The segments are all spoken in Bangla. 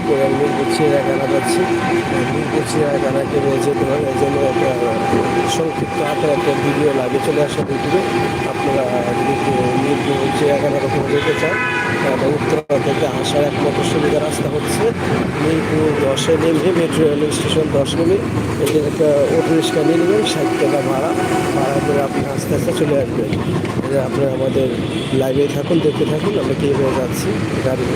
করে যাচ্ছি চিড়িয়াখানাকে যেতে হয় এই জন্য সংক্ষিপ্ত আকারে একটা ভিডিও লাগে চলে আসা ইউটিউবে আপনারা যদি মিরপুর চিড়িয়াখানার ওখানে যেতে চান তাহলে উত্তরা থেকে আসার একমাত্র সুবিধা রাস্তা হচ্ছে মিরপুর দশে নেমে মেট্রো রেল স্টেশন দশ নেমে এখানে একটা অটো রিক্সা নিয়ে নেবেন ষাট ভাড়া ভাড়া করে আপনি আস্তে আস্তে চলে আসবেন যে আমাদের লাইভে থাকুন দেখতে থাকুন আমরা কীভাবে যাচ্ছি গাড়ি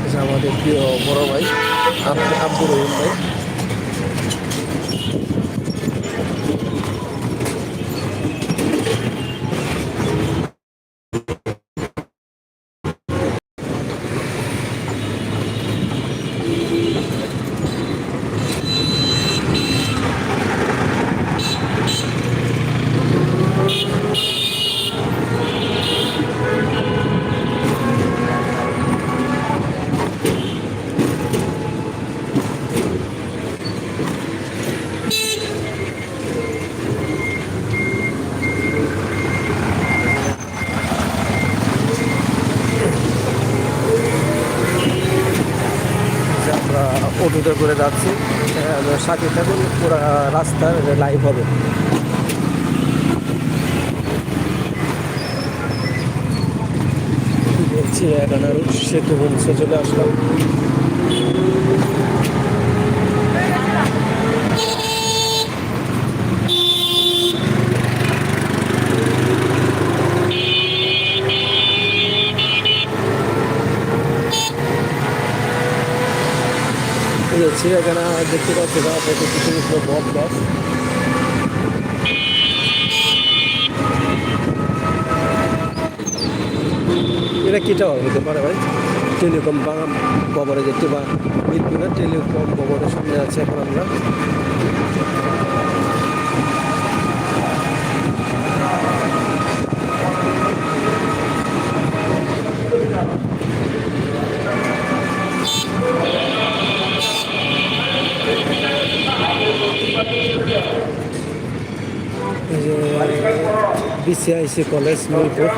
এই যে আমাদের প্রিয় বড় ভাই আব- আব্দুর রহিম ভাই যে অটোতে করে যাচ্ছি। সাথে থাকুন পুরো রাস্তার লাইভ হবে। চিড়িয়াখানার সেতু বলছে চলে আসলাম। যে চিড়িয়াখানা দেখতে পাচ্ছি না কত কিছু বক বাস এটা কী টাওয়ার হতে পারে ভাই? টেলিকম বা কবরে যেতে বা মিরপুরে টেলিকম কবরের সামনে আছে এখন আমরা। বিসিআইসি কলেজ মিরপুর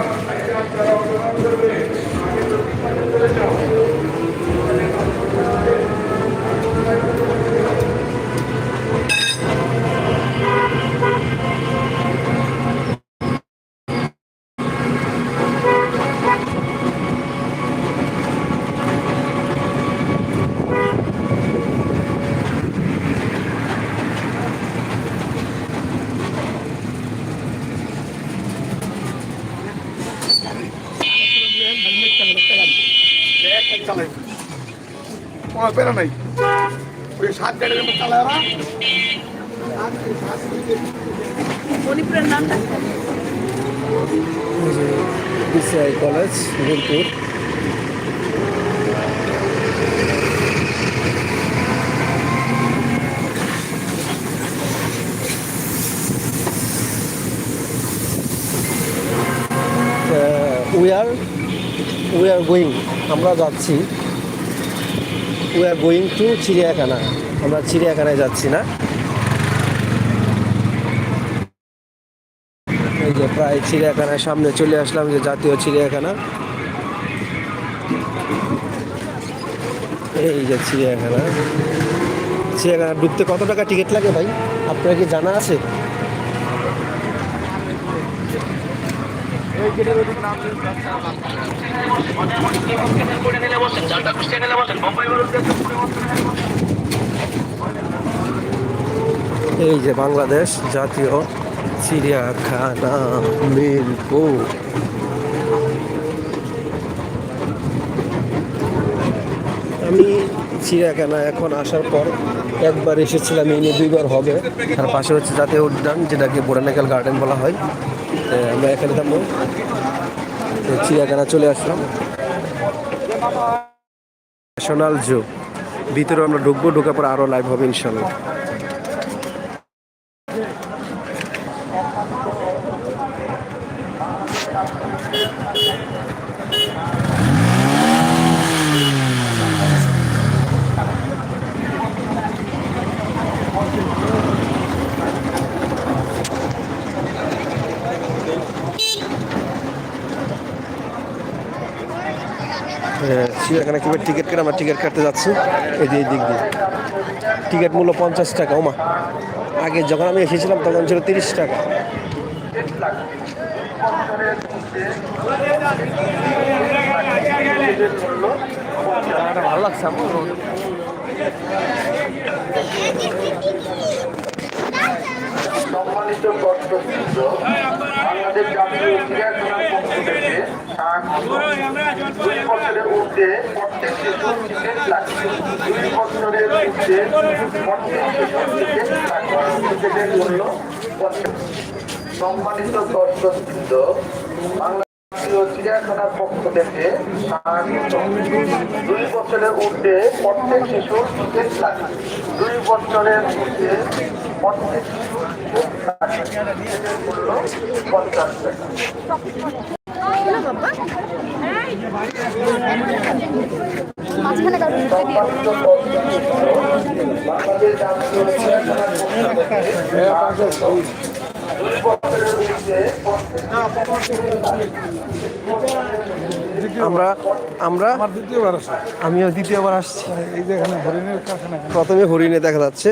কোনো পেরা নাই ওই সাত গাড়ির মতো চালায় ওরা college Mirpur we are we are going আমরা যাচ্ছি। উই আর গোয়িং টু চিড়িয়াখানা। আমরা চিড়িয়াখানায় যাচ্ছি না। এই যে প্রায় চিড়িয়াখানার সামনে চলে আসলাম যে জাতীয় চিড়িয়াখানা। এই যে চিড়িয়াখানা। চিড়িয়াখানা ঢুকতে কত টাকা টিকিট লাগে ভাই? আপনার কি জানা আছে? এই যে বাংলাদেশ জাতীয় চিড়িয়াখানা, মিরপুর। আমি চিড়িয়াখানা এখন আসার পর একবার এসেছিলাম, এই নিয়ে দুইবার হবে। তার পাশে হচ্ছে জাতীয় উদ্যান, যেটাকে বোটানিক্যাল গার্ডেন বলা হয়। আমরা এখানে থাকব চিড়িয়াখানা চলে আসলাম। ন্যাশনাল জু। ভিতরে আমরা ঢুকবো, ঢুকার পর আরও লাইভ হবে ইনশাল্লাহ। চিড়িয়াখানা কীভাবে টিকিট কেটে আমরা টিকিট কাটতে যাচ্ছি? এই যে এই দিক দিয়ে। টিকিট মূল্য পঞ্চাশ টাকা, ওমা। আগে যখন আমি এসেছিলাম, তখন ছিল তিরিশ টাকা। ভালো লাগছে আমার। সম্মানিত দর্শকবৃন্দ বাংলাদেশ জাতীয় চিড়িয়াখানার পক্ষ থেকে দুই বছরের ঊর্ধ্বে প্রত্যেক শিশুর টিকিট লাগবে দুই বছরের ঊর্ধ্বে প্রত্যেক শিশুর টিকিট লাগবে টিকিটের মূল্য। সম্মানিত দর্শকবৃন্দ বাংলাদেশ চিড়িয়াখানার পক্ষ থেকে দুই বছরের ঊর্ধ্বে প্রত্যেক শিশুর টিকিট লাগবে দুই বছরের ঊর্ধ্বে প্রত্যেক শিশুর টিকিট মাঝখানে কারও ঢুকতে আমরা আমরা দ্বিতীয়বার আমিও দ্বিতীয়বার আসছি। এই যে এখানে হরিণের প্রথমে হরিণে দেখা যাচ্ছে।